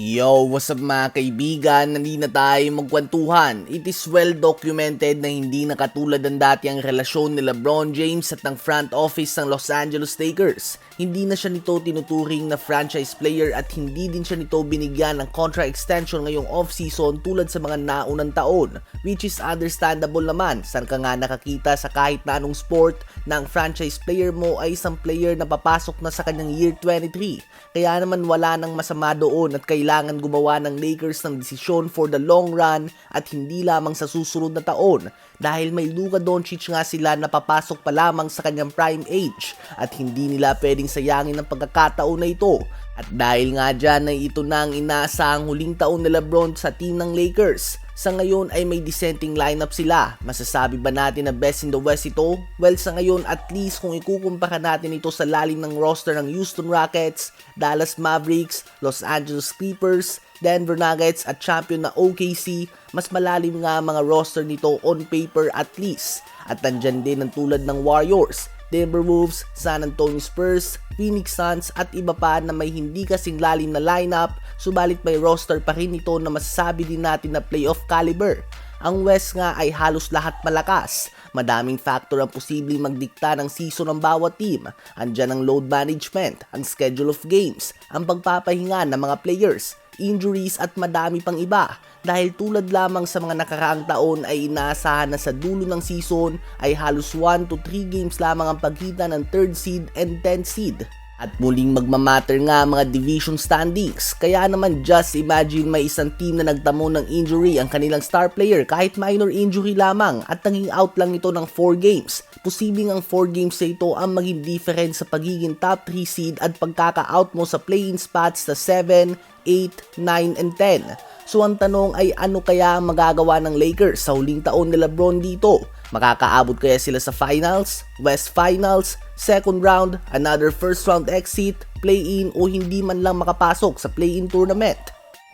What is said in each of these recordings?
Yo, what's up mga kaibigan? Nandi na tayo magkwentuhan. It is well documented na hindi na katulad ng dati ang relasyon ni LeBron James at ng front office ng Los Angeles Lakers. Hindi na siya nito tinuturing na franchise player at hindi din siya nito binigyan ng contract extension ngayong off-season tulad sa mga naunang taon. Which is understandable naman. San ka nga nakakita sa kahit na anong sport na ang franchise player mo ay isang player na papasok na sa kanyang year 23. Kaya naman wala nang masama doon at kailangan gumawa ng Lakers ng desisyon for the long run at hindi lamang sa susunod na taon dahil may Luka Doncic nga sila na papasok pa lamang sa kanyang prime age at hindi nila pwedeng sayangin ang pagkakataon na ito. At dahil nga dyan ay ito na ang inaasahang huling taon ni Lebron sa team ng Lakers. Sa ngayon ay may dissenting lineup sila. Masasabi ba natin na best in the West ito? Well, sa ngayon at least kung ikukumpara natin ito sa lalim ng roster ng Houston Rockets, Dallas Mavericks, Los Angeles Clippers, Denver Nuggets at champion na OKC, mas malalim nga ang mga roster nito on paper at least. At nandyan din ang tulad ng Warriors, Timberwolves, San Antonio Spurs, Phoenix Suns at iba pa na may hindi kasing lalim na lineup subalit may roster pa rin ito na masasabi din natin na playoff caliber. Ang West nga ay halos lahat malakas. Madaming factor ang posibleng magdikta ng season ng bawat team. Andyan ang load management, ang schedule of games, ang pagpapahinga ng mga players, injuries at madami pang iba. Dahil tulad lamang sa mga nakaraang taon ay inaasahan na sa dulo ng season ay halos 1 to 3 games lamang ang pagitan ng 3rd seed and 10th seed. At muling magmamatter nga mga division standings. Kaya naman just imagine may isang team na nagtamo ng injury ang kanilang star player kahit minor injury lamang at naging out lang ito ng 4 games. Posibleng ang 4 games na ito ang maging difference sa pagiging top 3 seed at pagkaka-out mo sa play-in spots sa 7, 8, 9, and 10. So ang tanong ay ano kaya ang magagawa ng Lakers sa huling taon ni Lebron dito? Makakaabot kaya sila sa finals, West Finals, second round, another first round exit, play-in o hindi man lang makapasok sa play-in tournament?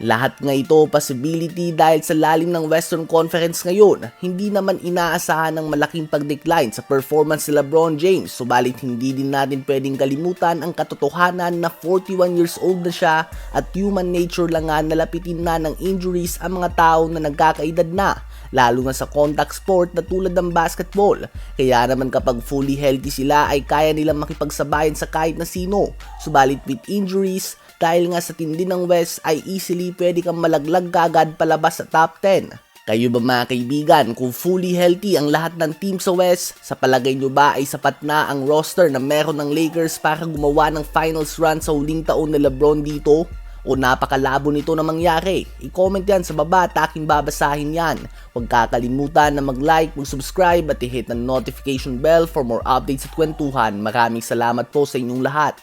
Lahat nga ito possibility dahil sa lalim ng Western Conference ngayon, hindi naman inaasahan ng malaking pag-decline sa performance ni LeBron James subalit hindi din natin pwedeng kalimutan ang katotohanan na 41 years old na siya at human nature lang nga nalapitin na ng injuries ang mga tao na nagkakaedad na lalo na sa contact sport na tulad ng basketball. Kaya naman kapag fully healthy sila ay kaya nilang makipagsabayan sa kahit na sino. Subalit with injuries, dahil nga sa tindi ng West ay easily pwede kang malaglag kagad palabas sa top 10. Kayo ba mga kaibigan, kung fully healthy ang lahat ng team sa West, sa palagay nyo ba ay sapat na ang roster na meron ng Lakers para gumawa ng finals run sa huling taon ni Lebron dito? O napakalabo nito na mangyari? I-comment yan sa baba at aking babasahin yan. Huwag kakalimutan na mag-like, mag-subscribe at i-hit ang notification bell for more updates at kwentuhan. Maraming salamat po sa inyong lahat.